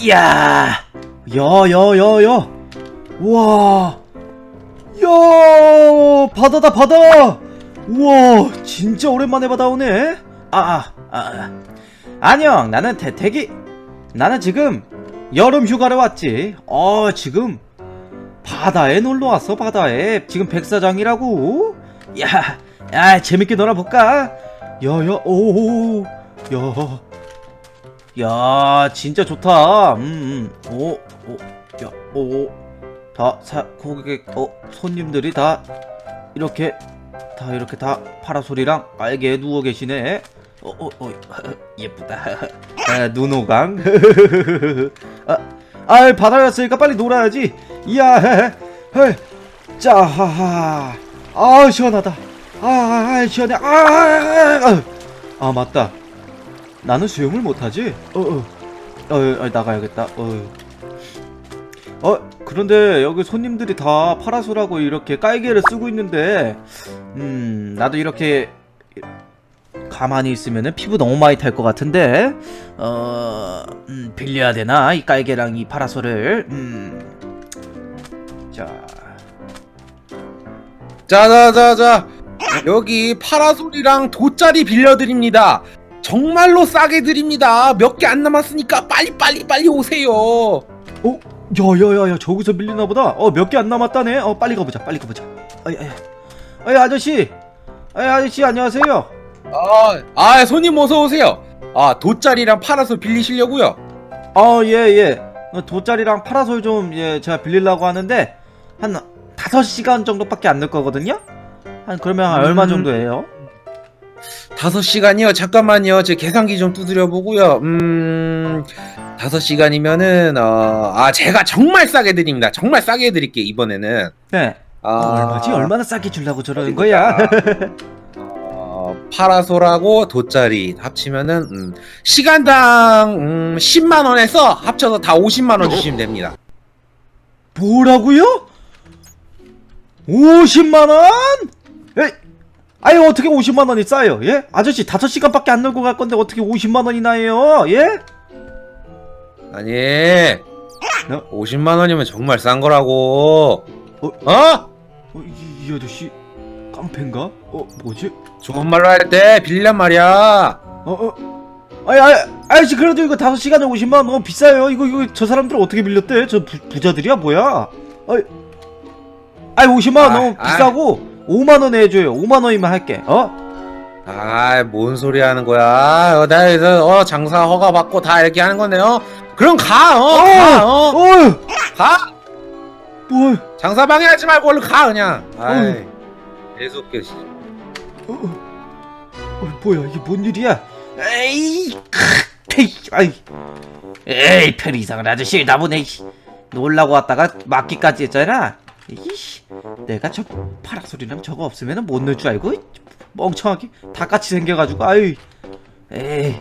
이야, 야야야야, 우와, 야 바다다 바다. 우와, 진짜 오랜만에 바다 오네. 아, 아, 아. 안녕, 나는 태태기. 나는 지금 여름 휴가를 왔지. 어, 지금 바다에 놀러 왔어, 바다에. 지금 백사장이라고. 야, 야, 재밌게 놀아볼까? 야, 야, 오, 야. 야, 진짜 좋다. 음, 음. 오, 오, 야, 오. 다, 사, 고객, 어, 손님들이 다, 이렇게, 다, 이렇게 다 파라솔이랑 깔개에 누워 계시네. 어, 어, 어, 예쁘다. 아, 눈호강. 아, 아, 바다에 왔으니까 빨리 놀아야지. 이야, 헤, 헤. 자, 하하. 아, 시원하다. 아, 아, 시원해. 아, 아, 아, 아, 맞다. 나는 수영을 못하지? 어, 어, 어, 어, 나가야겠다. 어. 어, 그런데 여기 손님들이 다 파라솔하고 이렇게 깔개를 쓰고 있는데, 음, 나도 이렇게 가만히 있으면은 피부 너무 많이 탈 것 같은데, 어, 음, 빌려야 되나? 이 깔개랑 이 파라솔을, 음, 자, 자자자자 여기 파라솔이랑 돗자리 빌려드립니다 정말로 싸게 드립니다 몇 개 안 남았으니까 빨리 빨리 빨리 오세요 어, 야야야야, 저기서 밀리나 보다. 어, 몇 개 안 남았다네. 어, 빨리 가보자, 빨리 가보자. 아이, 아이, 아이 아저씨, 아이 아저씨 안녕하세요. 아, 아 손님 어서 오세요 아 돗자리랑 파라솔 빌리시려고요 어, 예, 예. 어, 돗자리랑 파라솔 좀, 예, 제가 빌리려고 하는데, 한 5시간 정도밖에 안 될 거거든요? 한, 그러면 한 얼마 음. 정도예요? 다섯 시간이요 잠깐만요 제 계산기 좀 두드려 보고요 음 다섯 시간이면은 어 아 제가 정말 싸게 드립니다 정말 싸게 드릴게요 이번에는 네. 아 어, 얼마지? 얼마나 싸게 주려고 저러는 거야? 어, 파라솔하고 돗자리 합치면은 음, 시간당 음, 10만 원에서 합쳐서 다 50만 원 주시면 됩니다. 뭐라고요? 50만 원? 에 아니, 어떻게 50만원이 싸요? 예? 아저씨, 5시간밖에 안 놀고 갈 건데, 어떻게 50만원이나 해요? 예? 아니 어? 50만 원이면 정말 싼 거라고. 어? 어? 어, 이, 이 아저씨, 깡패인가? 어, 뭐지? 좋은 말로 할 때 빌리란 말이야. 어, 어. 아니, 아니, 아저씨, 그래도 이거 5시간에 50만원 너무 비싸요. 이거, 이거, 저 사람들 어떻게 빌렸대? 저 부, 부자들이야, 뭐야? 아니, 아니 50만원 아, 너무 아. 비싸고, 5만원에 해줘요. 5만원이면 할게. 어? 아, 뭔 소리 하는 거야? 어, 나 그래서 어, 장사 허가 받고 다 이렇게 하는 건데 요. 그럼 가, 어, 가, 어, 어휴, 가. 뭐, 장사 방해하지 말고 얼른 가 그냥. 아이, 계속 게 어, 어, 뭐야 이게 뭔 일이야? 에이, 크, 에이, 아이, 에이, 별 이상한 아저씨 나보네. 이. 놀라고 왔다가 맞기까지 했잖아. 이씨, 내가 저 파라솔이랑 저거 없으면 못 넣을 줄 알고 멍청하게 다 같이 생겨가지고 아유, 에이,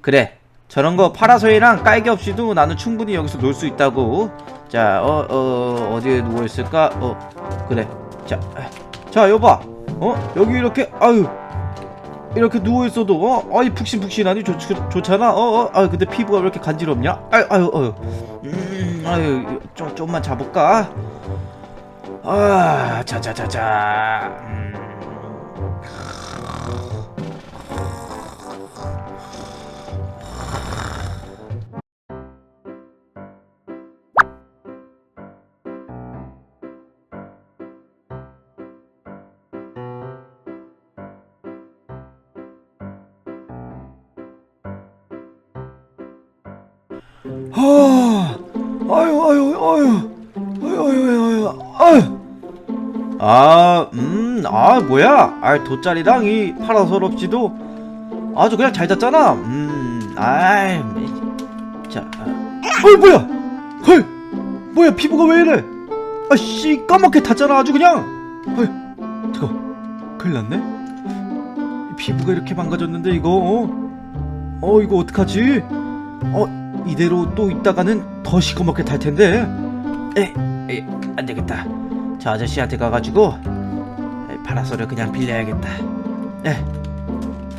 그래. 저런 거 파라솔이랑 깔개 없이도 나는 충분히 여기서 놀 수 있다고. 자, 어, 어, 어 디에 누워 있을까? 어, 그래. 자, 자, 여봐. 어, 여기 이렇게, 아유, 이렇게 누워 있어도, 어, 아이 푹신푹신하니 좋, 좋, 좋잖아. 어, 어, 아, 근데 피부가 왜 이렇게 간지럽냐? 아유, 아유, 아유, 음, 아유, 좀, 좀만 자볼까? 아, 자, 자, 자, 자. 음. 아, 아유, 아유, 아유, 아유, 아유, 아유, 아, 음, 아, 뭐야? 아, 돗자리랑 이 파라솔 없이도 아주 그냥 잘 잤잖아. 음, 아이, 자, 어, 뭐야? 헐, 뭐야? 피부가 왜 이래? 아 씨, 까맣게 탔잖아, 아주 그냥. 헐, 잠깐, 큰일 났네. 피부가 이렇게 망가졌는데 이거, 어, 어 이거 어떡하지? 어, 이대로 또 있다가는 더 시커멓게 탈 텐데. 에, 에, 안 되겠다. 저 아저씨한테 가가지고 에, 파라솔을 그냥 빌려야겠다. 에,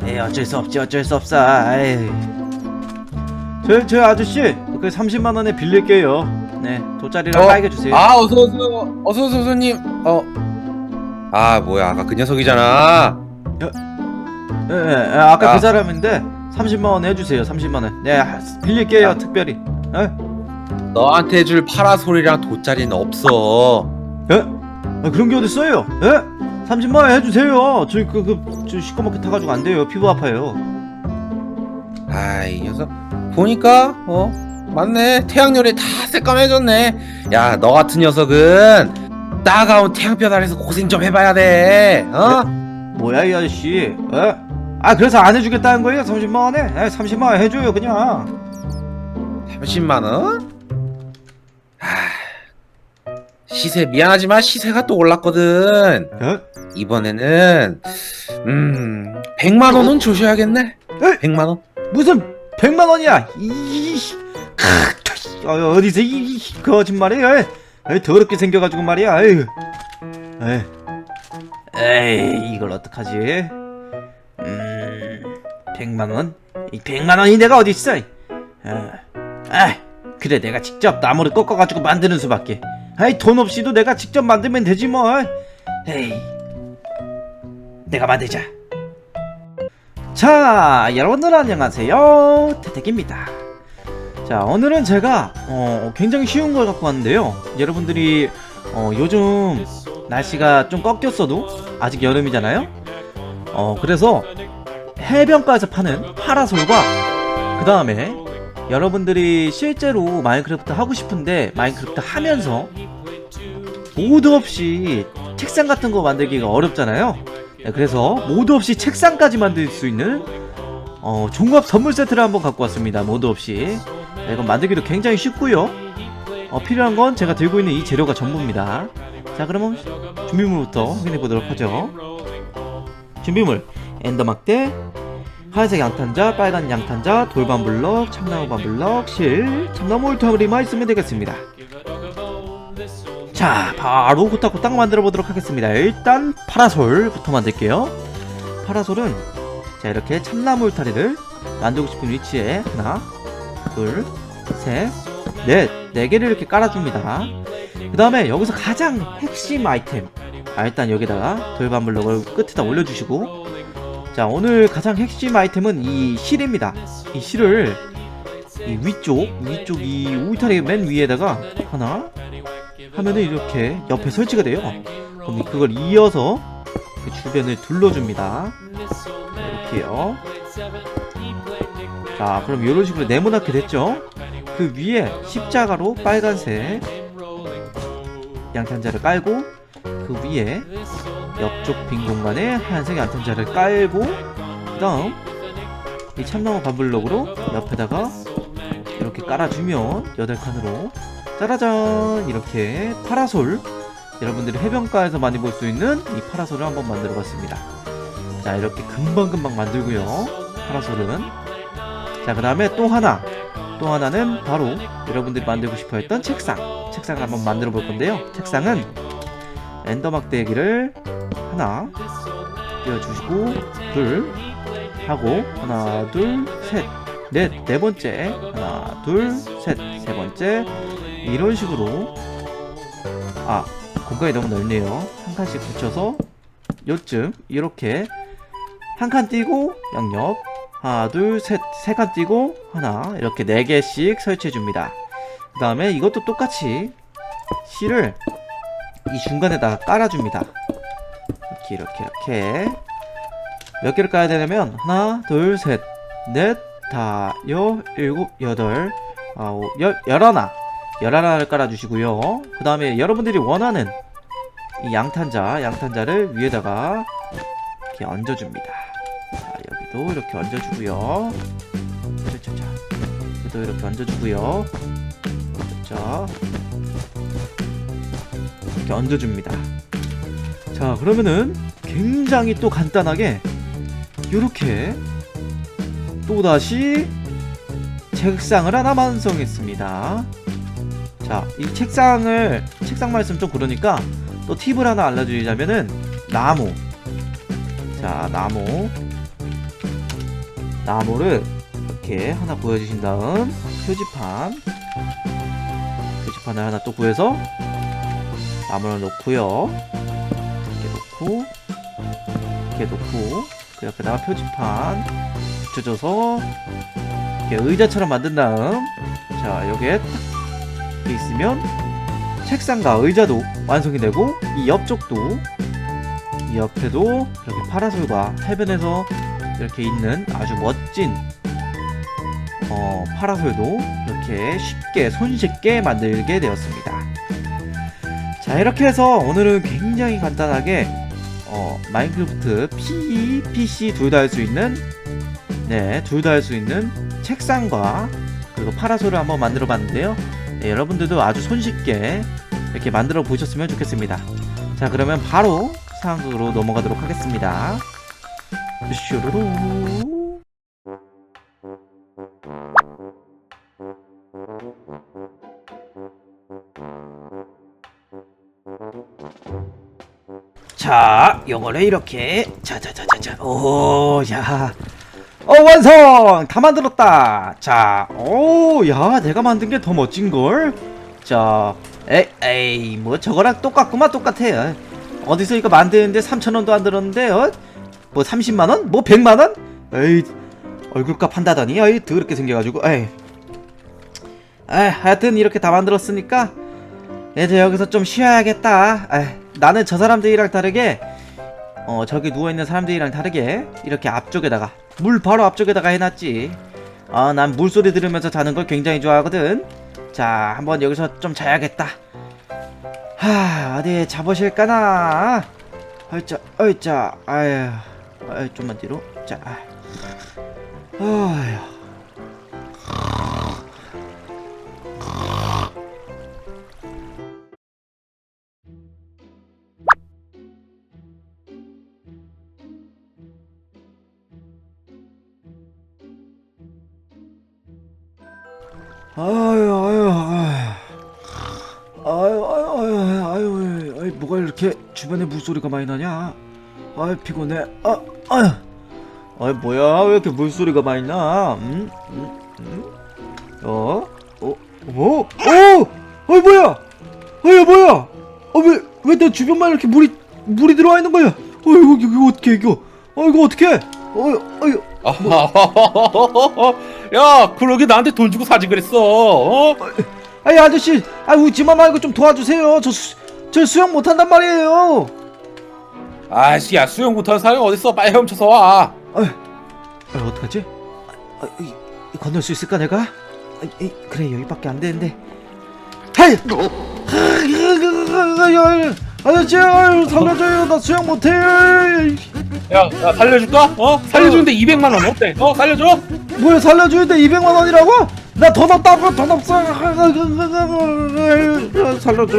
에, 어쩔 수 없지, 어쩔 수 없어. 에이. 저, 저 아저씨 그 30만 원에 빌릴게요. 네, 돗자리랑 어? 빨개 주세요. 아 어서 오세요. 어서 오세요 손님. 어. 아 뭐야 아까 그 녀석이잖아. 예, 예, 예, 아까 야. 그 사람인데 30만 원 해주세요. 30만 원. 네, 하- 빌릴게요. 야. 특별히. 예? 너한테 줄 파라솔이랑 돗자리는 없어. 예? 아, 그런 게 어딨어요? 예? 30만 원 해주세요. 저희 그, 그, 저 시꺼멓게 타가지고 안 돼요. 피부 아파요. 아이 녀석 보니까 어 맞네 태양열이 다 새까매졌네. 야 너 같은 녀석은 따가운 태양볕 아래서 고생 좀 해봐야 돼. 어? 뭐야, 이 아저씨. 예? 아, 그래서 안 해주겠다는 거예요? 30만 원에? 예, 30만 원 해줘요, 그냥. 30만 원? 아, 시세 미안하지만 시세가 또 올랐거든. 예? 이번에는 음 100만 원은 주셔야겠네. 100만 원? 무슨 100만 원이야? 이, 크, 어, 어디서 이, 이 거짓말이야? 에이, 더럽게 생겨가지고 말이야. 에이, 에이, 에이 이걸 어떡하지? 음, 100만 원? 이 100만 원이 내가 어디 있어? 아, 아, 그래 내가 직접 나무를 꺾어가지고 만드는 수밖에. 아이 돈 없이도 내가 직접 만들면 되지 뭐. 에이, 내가 만들자. 자, 여러분들 안녕하세요. 태택입니다. 자, 오늘은 제가 어, 굉장히 쉬운 걸 갖고 왔는데요. 여러분들이 어, 요즘 날씨가 좀 꺾였어도 아직 여름이잖아요. 어, 그래서 해변가에서 파는 파라솔과 그 다음에 여러분들이 실제로 마인크래프트 하고 싶은데 마인크래프트 하면서 모드 없이 책상 같은 거 만들기가 어렵잖아요. 네, 그래서 모드 없이 책상까지 만들 수 있는 어, 종합 선물 세트를 한번 갖고 왔습니다. 모드 없이. 네, 이건 만들기도 굉장히 쉽고요. 어, 필요한 건 제가 들고 있는 이 재료가 전부입니다. 자, 그러면 준비물부터 확인해 보도록 하죠. 준비물: 엔더막대, 하얀색 양탄자, 빨간 양탄자, 돌반 블럭, 참나무 반 블럭, 실, 참나무 울타리만 있으면 되겠습니다. 자, 바로 후딱후딱 만들어 보도록 하겠습니다. 일단 파라솔부터 만들게요. 파라솔은 자 이렇게 참나무 울타리를 만들고 싶은 위치에 하나, 둘, 셋, 넷, 네 개를 이렇게 깔아줍니다. 그 다음에 여기서 가장 핵심 아이템. 아, 일단 여기다가 돌반 블럭을 끝에다 올려주시고 자 오늘 가장 핵심 아이템은 이 실입니다. 이 실을 이 위쪽 위쪽 이 울타리 맨 위에다가 하나 하면은 이렇게 옆에 설치가 돼요. 그럼 그걸 이어서 그 주변을 둘러줍니다. 이렇게요. 자, 그럼 이런 식으로 네모나게 됐죠? 그 위에 십자가로 빨간색 양탄자를 깔고 그 위에 옆쪽 빈 공간에 하얀색 양탄자를 깔고 그 다음 이 참나무 반블럭으로 옆에다가 이렇게 깔아주면 여덟 칸으로. 짜라잔! 이렇게 파라솔. 여러분들이 해변가에서 많이 볼 수 있는 이 파라솔을 한번 만들어 봤습니다. 자 이렇게 금방금방 만들고요. 파라솔은. 자 그 다음에 또 하나. 또 하나는 바로 여러분들이 만들고 싶어 했던 책상. 책상을 한번 만들어 볼 건데요. 책상은 엔더 막 대기를 하나 띄워주시고 둘 하고 하나 둘 셋 넷 네 번째. 하나 둘 셋. 세 번째. 이런 식으로. 아 공간이 너무 넓네요. 한 칸씩 붙여서 요쯤 이렇게 한 칸 띄고 양옆. 하나 둘 셋 세 칸 띄고 하나 이렇게 네 개씩 설치해 줍니다. 그 다음에 이것도 똑같이 실을 이 중간에다가 깔아줍니다 이렇게 이렇게 이렇게 몇 개를 까야 되냐면 하나 둘 셋 넷 다여 일곱 여덟 아홉 열 열하나 열하나를 깔아주시고요. 그 다음에 여러분들이 원하는 이 양탄자, 양탄자를 위에다가 이렇게 얹어줍니다. 자, 여기도 이렇게 얹어주고요. 자, 여기도 이렇게 얹어주고요. 그렇죠. 이렇게 얹어줍니다. 자, 그러면은 굉장히 또 간단하게 이렇게 또 다시 책상을 하나 완성했습니다. 자, 이 책상을 책상만 있으면 좀 그러니까 또 팁을 하나 알려드리자면은 나무. 자, 나무. 나무를 이렇게 하나 보여주신 다음 표지판 표지판을 하나 또 구해서 나무를 놓고요 놓고 이렇게 놓고 그 옆에다가 표지판 붙여줘서 이렇게 의자처럼 만든 다음 자 여기에 딱 이렇게 있으면 책상과 의자도 완성이 되고 이 옆쪽도 이 옆에도 이렇게 파라솔과 해변에서 이렇게 있는 아주 멋진 어, 파라솔도 이렇게 쉽게 손쉽게 만들게 되었습니다. 자 이렇게 해서 오늘은 굉장히 간단하게 어, 마인크래프트 P, PC 둘 다 할 수 있는 네, 둘 다 할 수 있는 책상과 그리고 파라솔을 한번 만들어 봤는데요. 네, 여러분들도 아주 손쉽게 이렇게 만들어 보셨으면 좋겠습니다. 자, 그러면 바로 상황으로 넘어가도록 하겠습니다. 슈루루. 자, 요거를 이렇게 자자자자자. 오, 야. 어, 완성! 다 만들었다. 자, 오, 야, 내가 만든 게 더 멋진 걸. 자, 에이, 에이, 뭐 저거랑 똑같구만 똑같아. 어디서 이거 만드는데 3천 원도 안 들었는데, 어? 뭐 30만 원? 뭐 100만 원? 에이, 얼굴값 한다더니, 에이, 더럽게 생겨가지고, 에이. 에, 하여튼 이렇게 다 만들었으니까 이제 여기서 좀 쉬어야겠다. 에이, 나는 저 사람들이랑 다르게 어 저기 누워있는 사람들이랑 다르게 이렇게 앞쪽에다가 물 바로 앞쪽에다가 해놨지. 아 난 물소리 들으면서 자는 걸 굉장히 좋아하거든. 자 한번 여기서 좀 자야겠다. 하 어디 자보실까나? 어이짜 어이짜 아유 아유 좀만 뒤로. 자. 아휴 뭐가 이렇게 주변에 물소리가 많이 나냐 아유 피곤해 아 아유 아유 뭐야 왜 이렇게 물소리가 많이 나 음? 음? 음? 어? 어? 어? 어? 어이 뭐야 어이 뭐야 어 왜 왜 내 주변만 이렇게 물이 물이 들어와 있는 거야 어 이거 이거 어떻게 이거 어 이거 어떻게 어이 어이 야, 그러게 나한테 돈 주고 사지 그랬어. 어? 아이 아저씨 아 웃지마 말고 좀 도와주세요 저, 수, 저 수영 못한단 말이에요 아씨, 야 수영 못하는 사람이 어딨어? 빨리 헤엄쳐서 와. 아, 아 어떡하지? 아, 이, 이 건널 수 있을까 내가? 아, 이, 그래 여기밖에 안 되는데 하이! 아저씨 아유, 살려줘요 나 수영 못해 야, 야 살려줄까? 어? 살려주는데 200만 원 어때? 어? 살려줘? 뭐야 살려주는데 200만 원이라고? 나 돈 없다고 돈 없어 살려줘